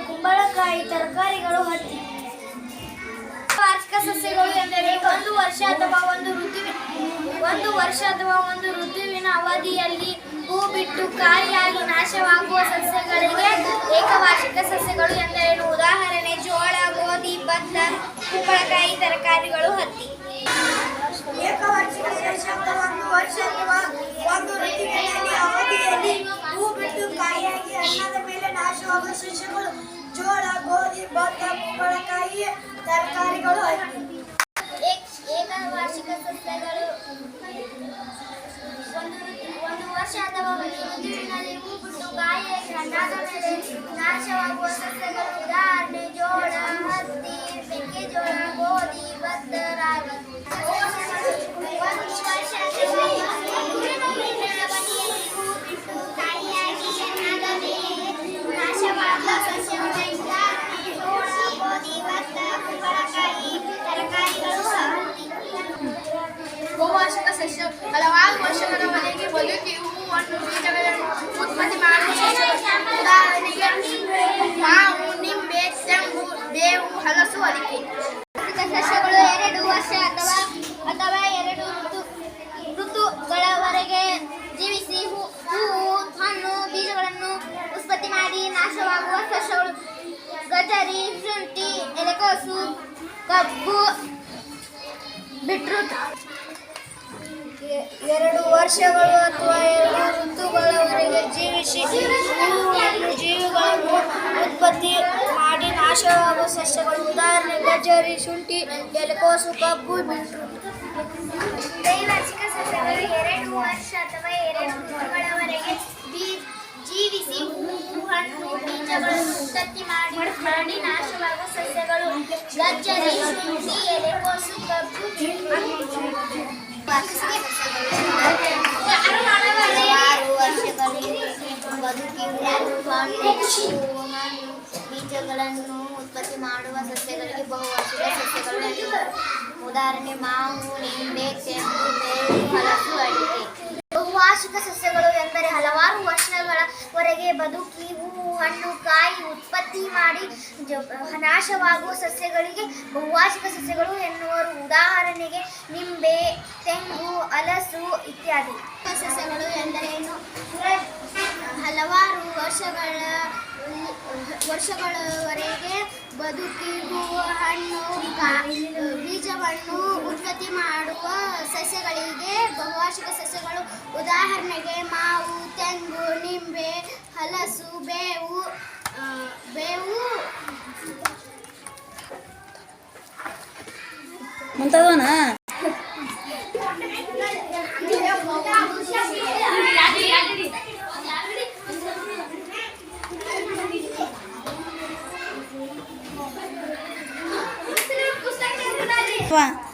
ಕುಂಬಳಕಾಯಿ ತರಕಾರಿಗಳು ಹತ್ತಿ. ವಾರ್ಷಿಕ ಸಸ್ಯಗಳು ಎಂದರೆ ಒಂದು ವರ್ಷ ಅಥವಾ ಒಂದು ಋತುವಿನ ಒಂದು ವರ್ಷ ಅಥವಾ ಒಂದು ಋತುವಿನ ಅವಧಿಯಲ್ಲಿ ಹೂ ಬಿಟ್ಟು ಕಾಯಿಯಾಗಿ ನಾಶವಾಗುವ ಸಸ್ಯಗಳಿಗೆ ಏಕವಾರ್ಷಿಕ ಸಸ್ಯಗಳು ಎಂದರೇನು? ಉದಾಹರಣೆ ಜೋಳ ಗೋಧಿ ಭತ್ತ ಕುಂಬಳಕಾಯಿ ತರಕಾರಿಗಳು ಹತ್ತಿ ಏಕವಾರ್ಷಿಕ ಶಬ್ದ ಒಂದು ವರ್ಷ ಅಥವಾ ಒಂದು ಋತುವಿನಲ್ಲಿ ಅವಧಿಯಲ್ಲಿ ಹೂ ಬಿಟ್ಟು ಕಾಯಿಯಾಗಿ ಹಣ್ಣಾದ ಮೇಲೆ ನಾಶವಾಗುವ ಸಸ್ಯಗಳು ಜೋಳ ಗೋಧಿ, ಭತ್ತ, ಕುಂಬಳಕಾಯಿ, ತರಕಾರಿಗಳು ಏಕವಾರ್ಷಿಕ ಸಸ್ಯಗಳು. ಒಂದು ವರ್ಷ ಅಥವಾ ನಾಶವಾಗುವ ಸಸ್ಯಗಳು. ಉದಾಹರಣೆ, ಜೋಳ ಬಹುವಾರ್ಷಿಕ ಸಸ್ಯ ಹಲವಾರು ವರ್ಷಗಳವರೆಗೆ ಬದುಕಿ ಹೂವನ್ನು ಬೀಜಗಳನ್ನು ಉತ್ಪತ್ತಿ ಮಾಡುವ ಉದಾಹರಣೆಗೆ, ಮಾವು, ನಿಂಬೆ, ತೆಂಗು, ಬೇವು, ಹಲಸು, ಅಡಿಕೆ. ಸಸ್ಯಗಳು ಎರಡು ವರ್ಷ ಅಥವಾ ಅಥವಾ ಎರಡು ಋತು ಋತುಗಳವರೆಗೆ ಜೀವಿಸಿ ಹೂ ಹೂವು, ಹಣ್ಣು, ಬೀಜಗಳನ್ನು ಉತ್ಪತ್ತಿ ಮಾಡಿ ನಾಶವಾಗುವ ಸಸ್ಯಗಳು. ಗಜರಿ, ಶುಂಠಿ, ಎಲೆಕೋಸು, ಕಬ್ಬು, ಬೀಟ್ರೂಟ್. ಎರಡು ವರ್ಷಗಳು ಅಥವಾ ಎರಡು ಋತುಗಳವರೆಗೆ ಜೀವಿಸಿ ಹೂವನ್ನು ಜೀವಿಗಳನ್ನು ಉತ್ಪತ್ತಿ ಮಾಡಿ ನಾಶವಾಗುವ ಸಸ್ಯಗಳು. ಉದಾಹರಣೆ ಗಜರಿ, ಶುಂಠಿ ಎಲೆಕೋಸು ಕಬ್ಬು ಬೀಟ್ರೂಟ್ ದ್ವೈವಾರ್ಷಿಕ ಸಸ್ಯಗಳು ಎರಡು ವರ್ಷ ಅಥವಾ ಎರಡು ಋತುಗಳವರೆಗೆ ಜೀವಿಸಿ ಹೂವು ಹಣ್ಣು ಬೀಜಗಳನ್ನು ಉತ್ಪತ್ತಿ ಮಾಡಿ ಮಾಡಿ ನಾಶವಾಗುವ ಸಸ್ಯಗಳು. ಗಜ್ಜರಿ ಶುಂಠಿ ಎಲೆಕೋಸು ಕಬ್ಬು ಹಲವಾರು ಬೀಜಗಳನ್ನು ಉತ್ಪತ್ತಿ ಮಾಡುವ ಸಸ್ಯಗಳಿಗೆ ಬಹುವಾರ್ಷಿಕ ಸಸ್ಯಗಳು ಉದಾಹರಣೆ ಮಾವು, ನಿಂಬೆ, ತೆಂಗು ಹಲಸು, ಅಡಿಕೆ. ಬಹುವಾರ್ಷಿಕ ಸಸ್ಯಗಳು ಎಂದರೆ ಹಲವಾರು ವರ್ಷಗಳವರೆಗೆ ಬದುಕಿ ಹೂವು, ಹಣ್ಣು, ಕಾಯಿ ಉತ್ಪತ್ತಿ ಮಾಡಿ ನಾಶವಾಗುವ ಸಸ್ಯಗಳಿಗೆ ಬಹುವಾರ್ಷಿಕ ಸಸ್ಯಗಳು ಎನ್ನುವರು. ಉದಾಹರಣೆಗೆ ನಿಂಬೆ, ತೆಂಗು, ಹಲಸು ಇತ್ಯಾದಿ. ಸಸ್ಯಗಳು ಎಂದರೇನು? ಹಲವಾರು ವರ್ಷಗಳ, ವರ್ಷಗಳವರೆಗೆ ಬದುಕಿ ಹೂವು ಹಣ್ಣು ಬೀಜವನ್ನು ಉತ್ಪತ್ತಿ ಮಾಡುವ ಸಸ್ಯಗಳಿಗೆ ಬಹುವಾರ್ಷಿಕ ಸಸ್ಯಗಳು. ಉದಾಹರಣೆಗೆ ಮಾವು ಮುಂತಾದವನ? ವಾ.